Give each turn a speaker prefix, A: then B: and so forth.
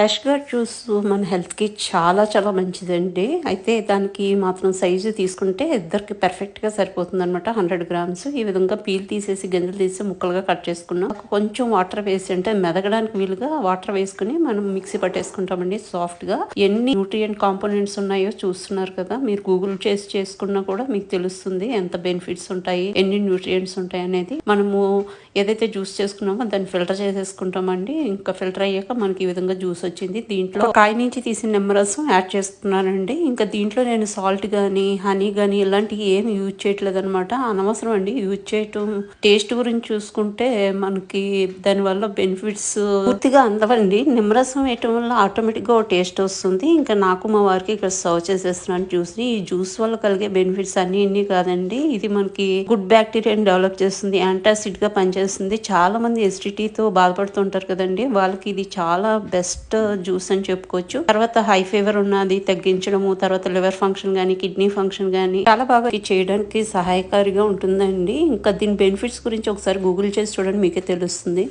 A: Fresh gourd juice మన హెల్త్కి చాలా చాలా మంచిదండి. అయితే దానికి మాత్రం సైజు తీసుకుంటే ఇద్దరికి పర్ఫెక్ట్గా సరిపోతుంది అనమాట హండ్రెడ్ గ్రామ్స్. ఈ విధంగా పీల్ తీసేసి గింజలు తీసి ముక్కలుగా కట్ చేసుకున్నాం. కొంచెం వాటర్ వేసి అంటే మెదగడానికి వీలుగా వాటర్ వేసుకుని మనం మిక్సీ పట్టేసుకుంటామండి సాఫ్ట్గా ఎన్ని న్యూట్రియంట్ కాంపోనెంట్స్ ఉన్నాయో చూస్తున్నారు కదా. మీరు గూగుల్ చేసి చేసుకున్నా కూడా మీకు తెలుస్తుంది ఎంత బెనిఫిట్స్ ఉంటాయి ఎన్ని న్యూట్రియంట్స్ ఉంటాయి అనేది. మనము ఏదైతే జ్యూస్ చేసుకున్నామో దాన్ని ఫిల్టర్ చేసేసుకుంటామండి. ఇంకా ఫిల్టర్ అయ్యాక మనకి ఈ విధంగా జ్యూస్ వచ్చింది. దీంట్లో కాయ నుంచి తీసిన నిమ్మరసం యాడ్ చేస్తున్నానండి. ఇంకా దీంట్లో నేను సాల్ట్ కానీ హనీ కానీ ఇలాంటివి ఏమి యూజ్ చేయట్లేదు అనమాట అనవసరం అండి. యూజ్ చేయటం. టేస్ట్ గురించి చూసుకుంటే మనకి దానివల్ల బెనిఫిట్స్ పూర్తిగా అందవండి. నిమ్మరసం వేయటం వల్ల ఆటోమేటిక్గా ఒక టేస్ట్ వస్తుంది. ఇంకా నాకు మా వారికి ఇక్కడ సర్వ్ చేసేస్తున్నాను జ్యూస్ని ఈ జ్యూస్ వల్ల కలిగే బెనిఫిట్స్ అన్ని ఇన్ని కాదండి. ఇది మనకి గుడ్ బ్యాక్టీరియాని డెవలప్ చేస్తుంది. యాంటాసిడ్గా పనిచేస్తుంది. చాలా మంది ఎసిడిటీతో బాధపడుతుంటారు కదండి. వాళ్ళకి ఇది చాలా బెస్ట్ జ్యూస్ అని చెప్పుకోవచ్చు. తర్వాత హై ఫీవర్ ఉన్నది తగ్గించడము తర్వాత లివర్ ఫంక్షన్ గానీ కిడ్నీ ఫంక్షన్ గానీ చాలా బాగా ఇది చేయడానికి సహాయకారిగా ఉంటుందండి. ఇంకా దీని బెనిఫిట్స్ గురించి ఒకసారి గూగుల్ చేసి చూడండి మీకే తెలుస్తుంది.